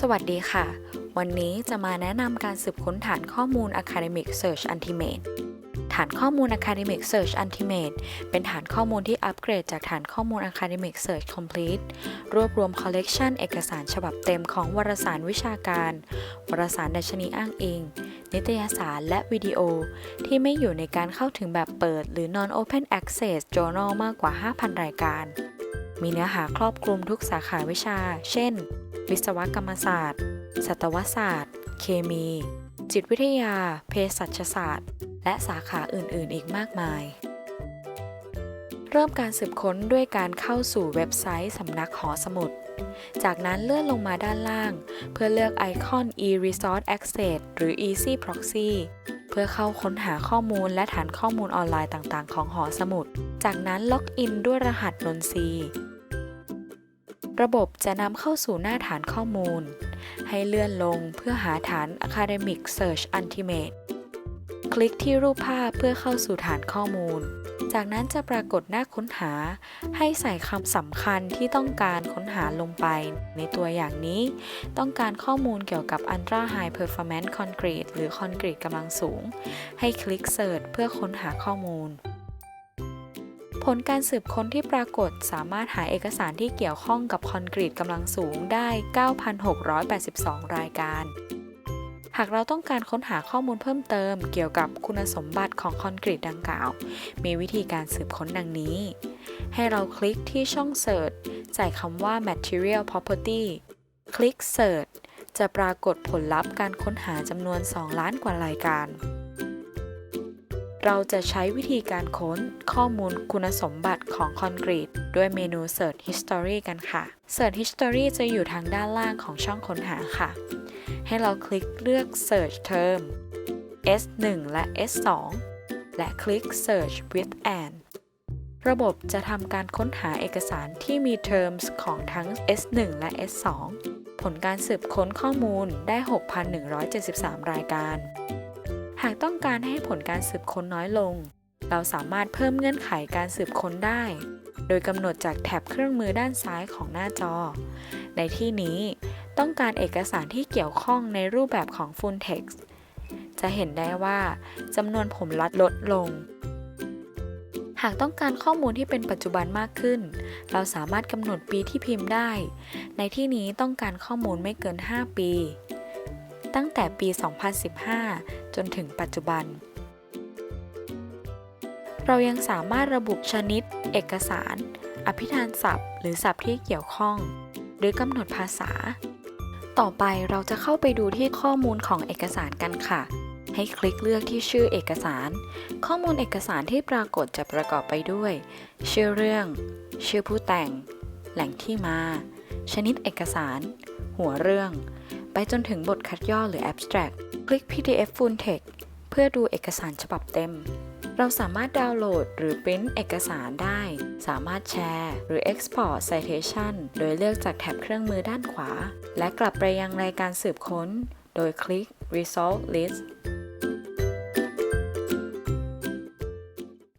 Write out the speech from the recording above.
สวัสดีค่ะ วันนี้จะมาแนะนำการสืบค้นฐานข้อมูล Academic Search Ultimate ฐานข้อมูล Academic Search Ultimate เป็นฐานข้อมูลที่อัปเกรดจากฐานข้อมูล Academic Search Complete รวบรวมคอลเลกชันเอกสารฉบับเต็มของวารสารวิชาการ วารสารดัชนีอ้างอิง นิตยสารและวิดีโอ ที่ไม่อยู่ในการเข้าถึงแบบเปิด หรือ Non Open Access Journal มากกว่า 5,000 รายการ มีเนื้อหาครอบคลุมทุกสาขาวิชา เช่น วิศวกรรมศาสตร์ สัตวศาสตร์ เคมี จิตวิทยา เภสัชศาสตร์ และสาขาอื่นๆ อีกมากมาย เริ่มการสืบค้นด้วยการเข้าสู่เว็บไซต์สำนักหอสมุด จากนั้นเลื่อนลงมาด้านล่าง เพื่อเลือกไอคอน e-resource access หรือ easy proxy เพื่อเข้าค้นหาข้อมูลและฐานข้อมูลออนไลน์ต่าง ๆ ของหอสมุด จากนั้นล็อกอินด้วยรหัสนนทรีย์ ระบบจะนำเข้าสู่หน้าฐานข้อมูล ให้เลื่อนลงเพื่อหาฐาน Academic Search Ultimate คลิกที่รูปภาพเพื่อเข้าสู่ฐานข้อมูล จากนั้นจะปรากฏหน้าค้นหา ให้ใส่คำสำคัญที่ต้องการค้นหาลงไป ในตัวอย่างนี้ ต้องการข้อมูลเกี่ยวกับ Ultra High Performance Concrete หรือคอนกรีตกำลังสูง ให้คลิก Search เพื่อค้นหาข้อมูล ผลการสืบค้นที่ปรากฏสามารถหาเอกสารที่เกี่ยวข้องกับคอนกรีตกำลังสูงได้ 9,682 รายการ หากเราต้องการค้นหาข้อมูลเพิ่มเติม เกี่ยวกับคุณสมบัติของคอนกรีตดังกล่าว มีวิธีการสืบค้นดังนี้ ให้เราคลิกที่ช่อง Search ใส่คำว่า Material Property คลิก Search จะปรากฏผลลัพธ์การค้นหาจำนวน 2 ล้านกว่ารายการ เราจะใช้วิธีการค้นข้อมูลคุณสมบัติของคอนกรีตด้วยเมนู Search History กันค่ะ Search History จะอยู่ทางด้านล่างของช่องค้นหาค่ะ ให้เราคลิกเลือก Search Term S1 และ S2 และคลิก Search with and ระบบจะทำการค้นหาเอกสารที่มี terms ของทั้ง S1 และ S2 ผลการสืบค้นข้อมูลได้ 6,173 รายการ หากต้องการให้ผลการสืบค้นน้อยลง เราสามารถเพิ่มเงื่อนไขการสืบค้นได้ โดยกำหนดจากแท็บเครื่องมือด้านซ้ายของหน้าจอ ในที่นี้ต้องการเอกสารที่เกี่ยวข้องในรูปแบบของ full text จะเห็นได้ว่าจำนวนผมลัดลดลง หากต้องการข้อมูลที่เป็นปัจจุบันมากขึ้น เราสามารถกำหนดปีที่พิมพ์ได้ ในที่นี้ต้องการข้อมูลไม่เกิน 5 ปี ตั้งแต่ปี 2015 จนถึงปัจจุบัน เรายังสามารถระบุชนิด เอกสาร อภิธานศัพท์ หรือศัพท์ที่เกี่ยวข้อง หรือกำหนดภาษา ต่อไปเราจะเข้าไปดูที่ข้อมูลของเอกสารกันค่ะ ให้คลิกเลือกที่ชื่อเอกสาร ข้อมูลเอกสารที่ปรากฏจะประกอบไปด้วย ชื่อเรื่อง ชื่อผู้แต่ง แหล่งที่มา ชนิดเอกสาร หัวเรื่อง ไปจนถึงบทคัดย่อหรือ abstract คลิก PDF full text เพื่อดูเอกสารฉบับเต็ม เราสามารถดาวน์โหลดหรือปริ้นเอกสารได้ สามารถแชร์ หรือ Export Citation โดยเลือกจากแท็บเครื่องมือด้านขวา และกลับไปยังรายการสืบค้น โดยคลิก Result List